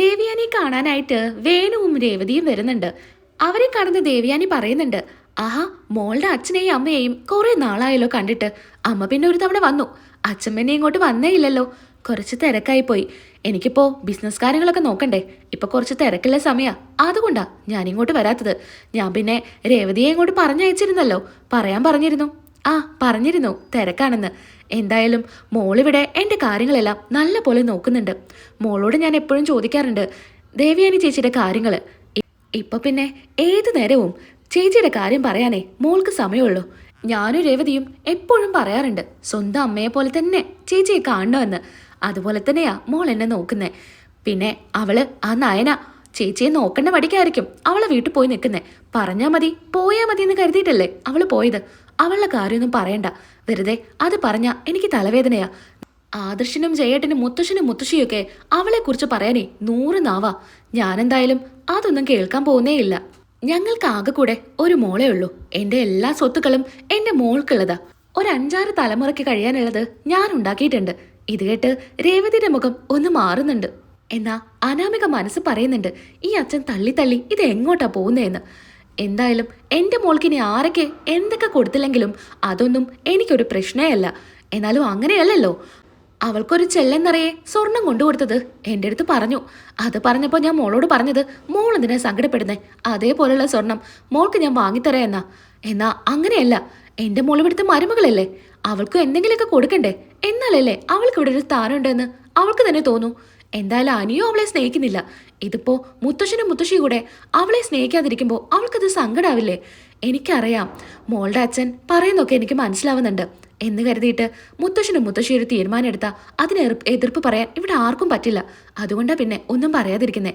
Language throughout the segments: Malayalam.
ദേവിയാനി കാണാനായിട്ട് വേണുവും രേവതിയും വരുന്നുണ്ട്. അവരെ കാണുന്ന ദേവിയാനി പറയുന്നുണ്ട് ആഹാ മോളുടെ അച്ഛനെയും അമ്മയെയും കുറെ നാളായല്ലോ കണ്ടിട്ട്. അമ്മ പിന്നെ ഒരു തവണ വന്നു. പിന്നെ ഇങ്ങോട്ട് വന്നേ ഇല്ലല്ലോ. കുറച്ച് തിരക്കായി പോയി. എനിക്കിപ്പോ ബിസിനസ് കാര്യങ്ങളൊക്കെ നോക്കണ്ടേ. ഇപ്പൊ കുറച്ച് തിരക്കുള്ള സമയാ. അതുകൊണ്ടാ ഞാനിങ്ങോട്ട് വരാത്തത്. ഞാൻ പിന്നെ രേവതിയെ ഇങ്ങോട്ട് പറഞ്ഞയച്ചിരുന്നല്ലോ. പറയാൻ പറഞ്ഞിരുന്നു. ആ പറഞ്ഞിരുന്നു. തിരക്കാണെന്ന്. എന്തായാലും മോളിവിടെ എന്റെ കാര്യങ്ങളെല്ലാം നല്ല പോലെ നോക്കുന്നുണ്ട്. മോളോട് ഞാൻ എപ്പോഴും ചോദിക്കാറുണ്ട് ദേവിയാനി ചേച്ചിയുടെ കാര്യങ്ങൾ ഇപ്പൊ പിന്നെ ഏത് നേരവും ചേച്ചിയുടെ കാര്യം പറയാനേ മോൾക്ക് സമയമുള്ളൂ. ഞാനും രേവതിയും എപ്പോഴും പറയാറുണ്ട് സ്വന്തം അമ്മയെ പോലെ തന്നെ ചേച്ചിയെ കാണണമെന്ന് അതുപോലെ തന്നെയാ മോൾ എന്നെ നോക്കുന്നേ. പിന്നെ അവൾ ആ നയന ചേച്ചിയെ നോക്കേണ്ട മടിക്കായിരിക്കും അവളെ വീട്ടിൽ പോയി നിൽക്കുന്നേ. പറഞ്ഞാൽ മതി പോയാൽ മതി എന്ന് കരുതിയിട്ടല്ലേ അവൾ പോയത്? അവളുടെ കാര്യമൊന്നും പറയണ്ട. വെറുതെ അത് പറഞ്ഞാ എനിക്ക് തലവേദനയാ. ആദർശനും ജയേട്ടനും മുത്തശ്ശനും മുത്തശ്ശിയൊക്കെ അവളെക്കുറിച്ച് പറയാനേ നൂറ് നാവാ. ഞാനെന്തായാലും അതൊന്നും കേൾക്കാൻ പോകുന്നേയില്ല. ഞങ്ങൾക്ക് ആകെ കൂടെ ഒരു മോളേ ഉള്ളൂ. എന്റെ എല്ലാ സ്വത്തുക്കളും എന്റെ മോൾക്കുള്ളതാ. ഒരു അഞ്ചാറ് തലമുറയ്ക്ക് കഴിയാനുള്ളത് ഞാൻ ഉണ്ടാക്കിയിട്ടുണ്ട്. ഇത് കേട്ട് രേവതിയുടെ മുഖം ഒന്ന് മാറുന്നുണ്ട്. എന്നാ അനാമിക മനസ്സ് പറയുന്നുണ്ട് ഈ അച്ഛൻ തള്ളി തള്ളി ഇത് എങ്ങോട്ടാ പോകുന്നതെന്ന് എന്തായാലും എന്റെ മോൾക്ക് ഇനി ആരൊക്കെ എന്തൊക്കെ കൊടുത്തില്ലെങ്കിലും അതൊന്നും എനിക്കൊരു പ്രശ്നമല്ല എന്നാലും അങ്ങനെയല്ലല്ലോ. അവൾക്കൊരു ചെല്ലെന്നറിയെ സ്വർണം കൊണ്ടുകൊടുത്തത് എന്റെ അടുത്ത് പറഞ്ഞു. അത് പറഞ്ഞപ്പോൾ ഞാൻ മോളോട് പറഞ്ഞത് മോൾ എന്തിനാ സങ്കടപ്പെടുന്നേ? അതേപോലുള്ള സ്വർണം മോൾക്ക് ഞാൻ വാങ്ങിത്തരാ എന്നാ എന്നാ അങ്ങനെയല്ല. എന്റെ മോൾ ഇവിടുത്തെ മരുമകളല്ലേ? അവൾക്ക് എന്തെങ്കിലുമൊക്കെ കൊടുക്കണ്ടേ? എന്നാലല്ലേ അവൾക്ക് ഇവിടെ ഒരു സ്ഥാനമുണ്ടെന്ന് അവൾക്ക് തന്നെ തോന്നൂ. എന്തായാലും അനിയോ അവളെ സ്നേഹിക്കുന്നില്ല. ഇതിപ്പോ മുത്തശ്ശനും മുത്തശ്ശിയും കൂടെ അവളെ സ്നേഹിക്കാതിരിക്കുമ്പോൾ അവൾക്കത് സങ്കടാവില്ലേ? എനിക്കറിയാം. മോളുടെ അച്ഛൻ പറയുന്നൊക്കെ എനിക്ക് മനസ്സിലാവുന്നുണ്ട്. എന്ന് കരുതിയിട്ട് മുത്തശ്ശനും മുത്തശ്ശിയും ഒരു തീരുമാനം എടുത്താൽ അതിന് എതിർപ്പ് പറയാൻ ഇവിടെ ആർക്കും പറ്റില്ല. അതുകൊണ്ടാണ് പിന്നെ ഒന്നും പറയാതിരിക്കുന്നേ.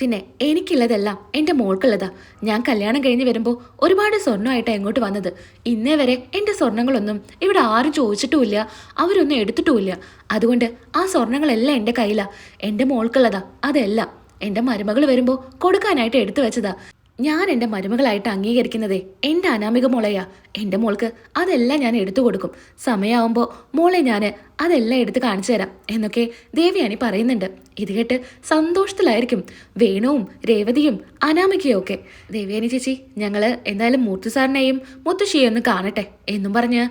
പിന്നെ എനിക്കുള്ളതെല്ലാം എന്റെ മോൾക്കുള്ളതാ. ഞാൻ കല്യാണം കഴിഞ്ഞ് വരുമ്പോൾ ഒരുപാട് സ്വർണമായിട്ടാണ് ഇങ്ങോട്ട് വന്നത്. ഇന്നേ വരെ എന്റെ സ്വർണങ്ങളൊന്നും ഇവിടെ ആരും ചോദിച്ചിട്ടുമില്ല അവരൊന്നും എടുത്തിട്ടുമില്ല. അതുകൊണ്ട് ആ സ്വർണങ്ങളെല്ലാം എന്റെ കയ്യിലാ. എന്റെ മോൾക്കുള്ളതാ അതെല്ലാം. എന്റെ മരുമകൾ വരുമ്പോൾ കൊടുക്കാനായിട്ട് എടുത്തു വെച്ചതാ. ഞാൻ എന്റെ മരുമകളായിട്ട് അംഗീകരിക്കുന്നതേ എന്റെ അനാമിക മോളെയാ. എന്റെ മോൾക്ക് അതെല്ലാം ഞാൻ എടുത്തു കൊടുക്കും. സമയമാവുമ്പോൾ മോളെ ഞാൻ അതെല്ലാം എടുത്ത് കാണിച്ചു തരാം എന്നൊക്കെ ദേവിയാനി പറയുന്നുണ്ട്. ഇത് കേട്ട് സന്തോഷത്തിലായിരിക്കും. വേണുവും രേവതിയും അനാമികയും ഒക്കെ. ദേവയാനി ചേച്ചി ഞങ്ങൾ എന്തായാലും മൂർത്തി സാറിനെയും ഒന്ന് കാണട്ടെ എന്നും പറഞ്ഞ്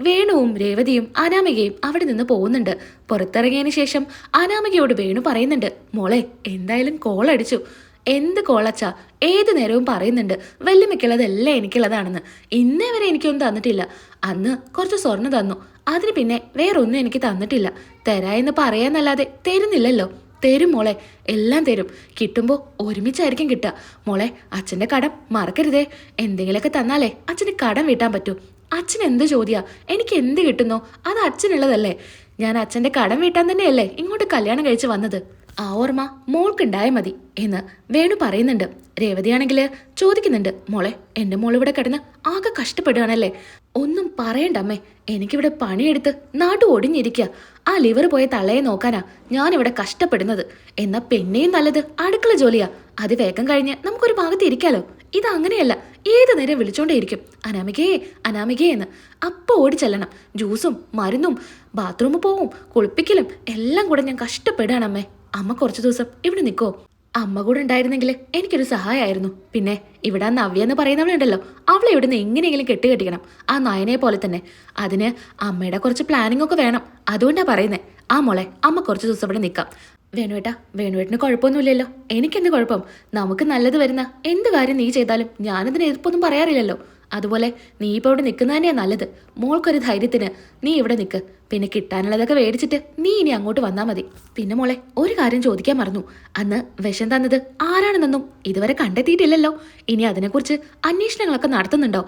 വേണുവും രേവതിയും അനാമികയും അവിടെ നിന്ന് പോകുന്നുണ്ട്. പുറത്തിറങ്ങിയതിന് ശേഷം അനാമികയോട് വേണു പറയുന്നുണ്ട് മോളെ എന്തായാലും കോളടിച്ചു. എന്ത് കോളച്ചാ? ഏത് നേരവും പറയുന്നുണ്ട് വെല്ലുമിക്കുള്ളതെല്ലാം എനിക്കുള്ളതാണെന്ന്. ഇന്നേ വരെ എനിക്കൊന്നും തന്നിട്ടില്ല. അന്ന് കുറച്ച് സ്വർണം തന്നു. അതിന് പിന്നെ വേറൊന്നും എനിക്ക് തന്നിട്ടില്ല. തരാ എന്ന് പറയാന്നല്ലാതെ തരുന്നില്ലല്ലോ. തരും മോളെ എല്ലാം തരും. കിട്ടുമ്പോൾ ഒരുമിച്ചായിരിക്കും കിട്ടുക. മോളെ അച്ഛന്റെ കടം മറക്കരുതേ. എന്തെങ്കിലുമൊക്കെ തന്നാലേ അച്ഛന് കടം വീട്ടാൻ പറ്റൂ. അച്ഛൻ എന്ത് ചോദ്യാ? എനിക്ക് എന്ത് കിട്ടുന്നോ? അത് അച്ഛനുള്ളതല്ലേ. ഞാൻ അച്ഛന്റെ കടം വീട്ടാൻ തന്നെയല്ലേ ഇങ്ങോട്ട് കല്യാണം കഴിച്ച് വന്നത്? ആ ഓർമ്മ മോൾക്കുണ്ടായ മതി എന്ന് വേണു പറയുന്നുണ്ട്. രേവതിയാണെങ്കിൽ ചോദിക്കുന്നുണ്ട് മോളെ എന്റെ മോൾ ഇവിടെ കിടന്ന് ആകെ കഷ്ടപ്പെടുകയാണല്ലേ? ഒന്നും പറയണ്ട അമ്മേ എനിക്കിവിടെ പണിയെടുത്ത് നാട്ടു ഒടിഞ്ഞിരിക്കുക ആ ലിവർ പോയ തള്ളയെ നോക്കാനാ ഞാനിവിടെ കഷ്ടപ്പെടുന്നത്. എന്നാ പിന്നെയും നല്ലത് അടുക്കള ജോലിയാ. അത് വേഗം കഴിഞ്ഞ് നമുക്കൊരു ഭാഗത്ത് ഇരിക്കാലോ. ഇത് അങ്ങനെയല്ല ഏത് നേരം വിളിച്ചോണ്ടേയിരിക്കും? അനാമികേ അനാമികേ എന്ന്. അപ്പൊ ഓടി ചെല്ലണം. ജ്യൂസും മരുന്നും ബാത്റൂമിൽ പോവും കുളിപ്പിക്കലും എല്ലാം കൂടെ ഞാൻ കഷ്ടപ്പെടുകയാണ് അമ്മേ. അമ്മ കുറച്ചു ദിവസം ഇവിടെ നിൽക്കോ അമ്മ കൂടെ ഉണ്ടായിരുന്നെങ്കിൽ എനിക്കൊരു സഹായമായിരുന്നു പിന്നെ ഇവിടെ നവ്യ എന്ന് പറയുന്നവളുണ്ടല്ലോ. അവളെ ഇവിടുന്ന് എങ്ങനെയെങ്കിലും കെട്ടുകെട്ടിക്കണം ആ നയനെ പോലെ തന്നെ. അതിന് അമ്മയുടെ കുറച്ച് പ്ലാനിംഗ് ഒക്കെ വേണം. അതുകൊണ്ടാ പറയുന്നേ. ആ മോളെ അമ്മ കുറച്ച് ദിവസം ഇവിടെ നിൽക്കാം വേണുവേട്ടാ വേണുവേട്ടിന് കുഴപ്പമൊന്നുമില്ലല്ലോ. എനിക്കെന്ത് കുഴപ്പം? നമുക്ക് നല്ലത് വരുന്ന എന്ത് കാര്യം നീ ചെയ്താലും ഞാനതിന് എതിർപ്പൊന്നും പറയാറില്ലല്ലോ. അതുപോലെ നീ ഇപ്പോൾ ഇവിടെ നിൽക്കുന്ന തന്നെയാ നല്ലത്. മോൾക്കൊരു ധൈര്യത്തിന് നീ ഇവിടെ നിൽക്ക്. പിന്നെ കിട്ടാനുള്ളതൊക്കെ മേടിച്ചിട്ട് നീ ഇനി അങ്ങോട്ട് വന്നാൽ മതി. പിന്നെ മോളെ ഒരു കാര്യം ചോദിക്കാൻ മറന്നു. അന്ന് വിഷം തന്നത് ആരാണെന്നൊന്നും ഇതുവരെ കണ്ടെത്തിയിട്ടില്ലല്ലോ. ഇനി അതിനെക്കുറിച്ച് അന്വേഷണങ്ങളൊക്കെ നടത്തുന്നുണ്ടോ?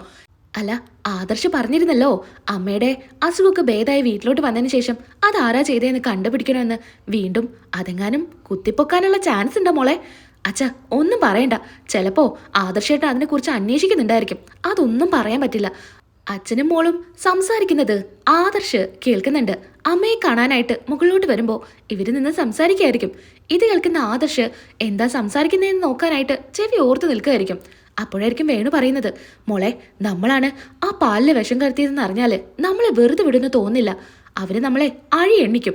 അല്ല ആദർശ് പറഞ്ഞിരുന്നല്ലോ അമ്മയുടെ അസുഖമൊക്കെ ഭേദമായി വീട്ടിലോട്ട് വന്നതിന് ശേഷം അതാരാ ചെയ്തതെന്ന് കണ്ടുപിടിക്കണമെന്ന്. വീണ്ടും അതെങ്ങാനും കുത്തിപ്പൊക്കാനുള്ള ചാൻസ് ഉണ്ടോ മോളെ? അച്ഛ ഒന്നും പറയണ്ട. ചിലപ്പോ ആദർശേട്ടൻ അതിനെക്കുറിച്ച് അന്വേഷിക്കുന്നുണ്ടായിരിക്കും. അതൊന്നും പറയാൻ പറ്റില്ല. അച്ഛനും മോളും സംസാരിക്കുന്നത് ആദർശ് കേൾക്കുന്നുണ്ട്. അമ്മയെ കാണാനായിട്ട് മുകളിലോട്ട് വരുമ്പോൾ ഇവർ നിന്ന് സംസാരിക്കായിരിക്കും. ഇത് കേൾക്കുന്ന ആദർശ് എന്താ സംസാരിക്കുന്നതെന്ന് നോക്കാനായിട്ട് ചെവി ഓർത്ത് നിൽക്കുകയായിരിക്കും അപ്പോഴായിരിക്കും വേണു പറയുന്നത് മോളെ നമ്മളാണ് ആ പാലിലെ വിഷം കലർത്തിയതെന്ന് അറിഞ്ഞാൽ നമ്മളെ വെറുതെ വിടുന്നു തോന്നില്ല അവർ നമ്മളെ അഴി എണ്ണിക്കും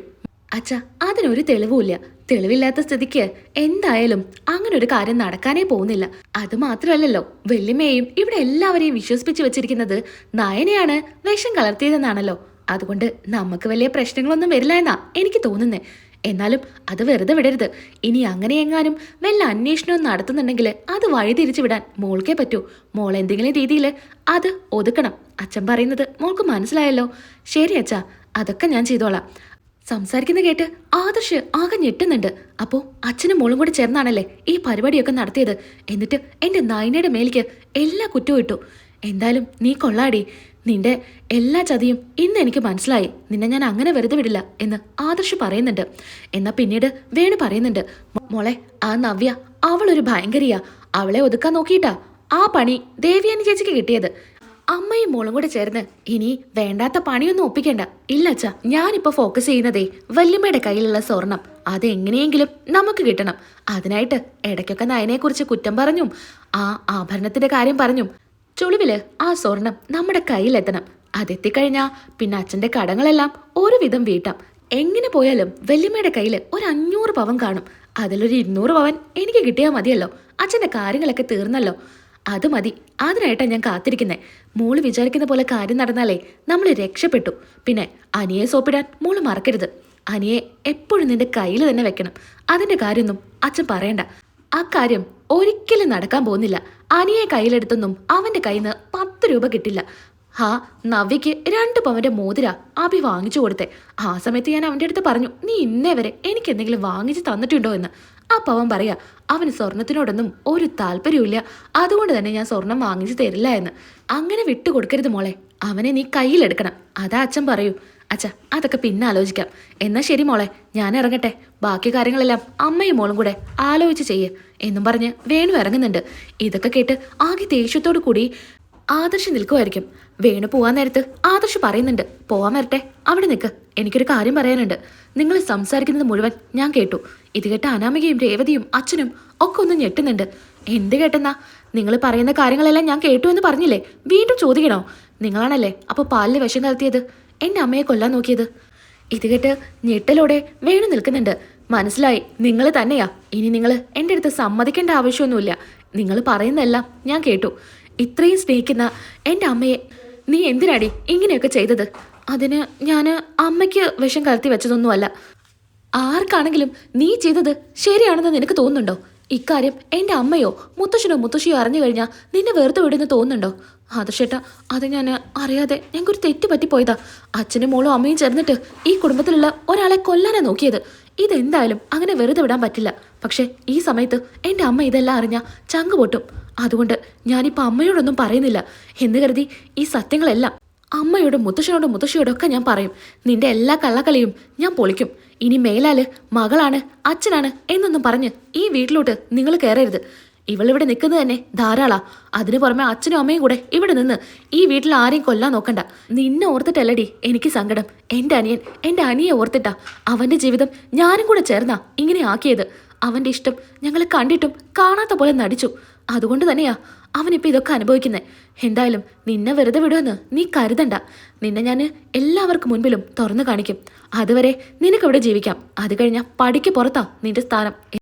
അച്ഛ അതിനൊരു തെളിവുമില്ല. തെളിവില്ലാത്ത സ്ഥിതിക്ക് എന്തായാലും അങ്ങനെ ഒരു കാര്യം നടക്കാനേ പോകുന്നില്ല. അത് മാത്രമല്ലല്ലോ വല്യമ്മയെയും ഇവിടെ എല്ലാവരെയും വിശ്വസിപ്പിച്ച് വെച്ചിരിക്കുന്നത് നയനെയാണ് വേഷം കലർത്തിയതെന്നാണല്ലോ. അതുകൊണ്ട് നമുക്ക് വലിയ പ്രശ്നങ്ങളൊന്നും വരില്ല എന്നാ എനിക്ക് തോന്നുന്നേ. എന്നാലും അത് വെറുതെ വിടരുത്. ഇനി അങ്ങനെ എങ്ങാനും വല്ല അന്വേഷണവും നടത്തുന്നുണ്ടെങ്കിൽ അത് വഴിതിരിച്ചു വിടാൻ മോൾക്കേ പറ്റൂ. മോൾ എന്തെങ്കിലും രീതിയിൽ അത് ഒതുക്കണം. അച്ഛൻ പറയുന്നത് മോൾക്ക് മനസ്സിലായല്ലോ. ശരി അച്ഛാ അതൊക്കെ ഞാൻ ചെയ്തോളാം. സംസാരിക്കുന്ന കേട്ട് ആദർശ് ആകെ ഞെട്ടുന്നുണ്ട്. അപ്പോ അച്ഛനും മോളും കൂടി ചേർന്നാണല്ലേ ഈ പരിപാടിയൊക്കെ നടത്തിയത്? എന്നിട്ട് എന്റെ നായനയുടെ മേലേക്ക് എല്ലാ കുറ്റവും ഇട്ടു. എന്തായാലും നീ കൊള്ളാടി. നിന്റെ എല്ലാ ചതിയും ഇന്ന് എനിക്ക് മനസ്സിലായി. നിന്നെ ഞാൻ അങ്ങനെ വെറുതെ വിടില്ല എന്ന് ആദർശ് പറയുന്നുണ്ട്. എന്നാ പിന്നീട് വേണു പറയുന്നുണ്ട്. മോളെ ആ നവ്യ അവളൊരു ഭയങ്കരിയാ. അവളെ ഒതുക്കാൻ നോക്കിയിട്ടാ ആ പണി ദേവിയാനി ചേച്ചിക്ക് കിട്ടിയത്. അമ്മയും മോളും കൂടെ ചേർന്ന് ഇനി വേണ്ടാത്ത പണിയൊന്നും ഒപ്പിക്കണ്ട. ഇല്ല അച്ഛാ ഞാനിപ്പോ ഫോക്കസ് ചെയ്യുന്നതേ വല്യമ്മയുടെ കയ്യിലുള്ള സ്വർണം. അതെങ്ങനെയെങ്കിലും നമുക്ക് കിട്ടണം. അതിനായിട്ട് ഇടയ്ക്കൊക്കെ നയനെ കുറിച്ച് കുറ്റം പറഞ്ഞും ആ ആഭരണത്തിന്റെ കാര്യം പറഞ്ഞും. ചുളിവിൽ ആ സ്വർണം നമ്മുടെ കയ്യിലെത്തണം. അതെത്തിക്കഴിഞ്ഞാ പിന്നെ അച്ഛന്റെ കടങ്ങളെല്ലാം ഒരുവിധം വീട്ടാം. എങ്ങനെ പോയാലും വല്യമ്മയുടെ കയ്യിൽ ഒരു അഞ്ഞൂറ് പവൻ കാണും. അതിലൊരു ഇരുന്നൂറ് പവൻ എനിക്ക് കിട്ടിയാൽ മതിയല്ലോ. അച്ഛന്റെ കാര്യങ്ങളൊക്കെ തീർന്നല്ലോ. അത് മതി. അതിനായിട്ടാണ് ഞാൻ കാത്തിരിക്കുന്നത് മോൾ വിചാരിക്കുന്ന പോലെ കാര്യം നടന്നാലേ നമ്മൾ രക്ഷപ്പെട്ടു. പിന്നെ അനിയെ സോപ്പിടാൻ മോൾ മറക്കരുത്. അനിയെ എപ്പോഴും നിന്റെ കയ്യിൽ തന്നെ വെക്കണം. അതിന്റെ കാര്യമൊന്നും അച്ഛൻ പറയണ്ട. ആ കാര്യം ഒരിക്കലും നടക്കാൻ പോകുന്നില്ല. അനിയെ കയ്യിലെടുത്തൊന്നും അവന്റെ കയ്യിൽ നിന്ന് പത്ത് രൂപ കിട്ടില്ല. ഹാ നവ്യക്ക് രണ്ട് പവന്റെ മോതിര അഭി വാങ്ങിച്ചു കൊടുത്തേ. ആ സമയത്ത് ഞാൻ അവന്റെ അടുത്ത് പറഞ്ഞു നീ ഇന്നേ വരെ എനിക്ക് എന്തെങ്കിലും വാങ്ങിച്ചു തന്നിട്ടുണ്ടോ? എന്ന്. ആ പവൻ പറയാ അവന് സ്വർണത്തിനോടൊന്നും ഒരു താല്പര്യമില്ല അതുകൊണ്ട് തന്നെ ഞാൻ സ്വർണം വാങ്ങിച്ചു തരില്ല എന്ന്. അങ്ങനെ വിട്ടുകൊടുക്കരുത് മോളെ. അവനെ നീ കയ്യിലെടുക്കണം. അതാ അച്ഛൻ പറയൂ. അച്ഛ അതൊക്കെ പിന്നെ ആലോചിക്കാം. എന്നാ ശരി മോളെ ഞാൻ ഇറങ്ങട്ടെ. ബാക്കി കാര്യങ്ങളെല്ലാം അമ്മയും മോളും കൂടെ ആലോചിച്ച് ചെയ്യ്. എന്നും പറഞ്ഞ് വേണു ഇറങ്ങുന്നുണ്ട്. ഇതൊക്കെ കേട്ട് ആകെ ദേഷ്യത്തോടു കൂടി ആദർശ് നിൽക്കുമായിരിക്കും വേണു പോവാൻ നേരത്ത് ആദർശ് പറയുന്നുണ്ട് പോവാൻ വരട്ടെ. അവിടെ നിൽക്ക്. എനിക്കൊരു കാര്യം പറയാനുണ്ട്. നിങ്ങൾ സംസാരിക്കുന്നത് മുഴുവൻ ഞാൻ കേട്ടു. ഇത് കേട്ട അനാമികയും രേവതിയും അച്ഛനും ഒക്കെ ഒന്ന് ഞെട്ടുന്നുണ്ട്. എന്ത് കേട്ടെന്നാ? നിങ്ങൾ പറയുന്ന കാര്യങ്ങളെല്ലാം ഞാൻ കേട്ടു എന്ന് പറഞ്ഞില്ലേ? വീണ്ടും ചോദിക്കണോ? നിങ്ങളാണല്ലേ അപ്പോൾ പാലിൽ വിഷം കലർത്തിയത് എന്റെ അമ്മയെ കൊല്ലാൻ നോക്കിയത്. ഇത് കേട്ട് ഞെട്ടലോടെ വേണു നിൽക്കുന്നുണ്ട്. മനസ്സിലായി നിങ്ങൾ തന്നെയാ. ഇനി നിങ്ങൾ എന്റെ അടുത്ത് സമ്മതിക്കേണ്ട ആവശ്യമൊന്നുമില്ല. നിങ്ങൾ പറയുന്നതെല്ലാം ഞാൻ കേട്ടു. ഇത്രയും സ്നേഹിക്കുന്ന എന്റെ അമ്മയെ നീ എന്തിനാടി ഇങ്ങനെയൊക്കെ ചെയ്തത്? അതിന് ഞാൻ അമ്മയ്ക്ക് വിഷം കലർത്തി വെച്ചതൊന്നുമല്ല. ആർക്കാണെങ്കിലും നീ ചെയ്തത് ശരിയാണെന്ന് നിനക്ക് തോന്നുന്നുണ്ടോ? ഇക്കാര്യം എന്റെ അമ്മയോ മുത്തശ്ശനോ മുത്തശ്ശിയോ അറിഞ്ഞു കഴിഞ്ഞാൽ നിന്നെ വെറുതെ വിടുന്ന് തോന്നുന്നുണ്ടോ? ആദർശേട്ടാ അത് ഞാൻ അറിയാതെ ഞങ്ങൾക്കൊരു തെറ്റ് പറ്റിപ്പോയതാ. അച്ഛനും മോളും അമ്മയും ചേർന്നിട്ട് ഈ കുടുംബത്തിലുള്ള ഒരാളെ കൊല്ലാനാ നോക്കിയത്. ഇതെന്തായാലും അങ്ങനെ വെറുതെ വിടാൻ പറ്റില്ല. പക്ഷേ ഈ സമയത്ത് എന്റെ അമ്മ ഇതെല്ലാം അറിഞ്ഞാൽ ചങ്ക് പൊട്ടും. അതുകൊണ്ട് ഞാനിപ്പോൾ അമ്മയോടൊന്നും പറയുന്നില്ല. എന്ന് കരുതി ഈ സത്യങ്ങളെല്ലാം അമ്മയോടും മുത്തശ്ശനോടും മുത്തശ്ശിയോടും ഒക്കെ ഞാൻ പറയും നിന്റെ എല്ലാ കള്ളക്കളിയും ഞാൻ പൊളിക്കും. ഇനി മേലാൽ മകളാണ് അച്ഛനാണ് എന്നൊന്നും പറഞ്ഞ് ഈ വീട്ടിലോട്ട് നിങ്ങൾ കയറരുത് ഇവളിവിടെ നിൽക്കുന്നത് തന്നെ ധാരാളാ. അതിനു പുറമെ അച്ഛനും അമ്മയും കൂടെ ഇവിടെ നിന്ന് ഈ വീട്ടിൽ ആരെയും കൊല്ലാൻ നോക്കണ്ട. നിന്നെ ഓർത്തിട്ടല്ലടി എനിക്ക് സങ്കടം. എന്റെ അനിയൻ എന്റെ അനിയെ ഓർത്തിട്ടാ അവന്റെ ജീവിതം ഞാനും കൂടെ ചേർന്നാ ഇങ്ങനെ ആക്കിയത്. അവന്റെ ഇഷ്ടം ഞങ്ങൾ കണ്ടിട്ടും കാണാത്ത പോലെ നടിച്ചു. അതുകൊണ്ട് തന്നെയാ അവനിപ്പോൾ ഇതൊക്കെ അനുഭവിക്കുന്നത് എന്തായാലും നിന്നെ വെറുതെ വിടുമെന്ന് നീ കരുതണ്ട. നിന്നെ ഞാൻ എല്ലാവർക്കും മുൻപിലും തുറന്നു കാണിക്കും. അതുവരെ നിനക്കവിടെ ജീവിക്കാം. അത് കഴിഞ്ഞാൽ പടിക്ക് പുറത്താ നിന്റെ സ്ഥാനം.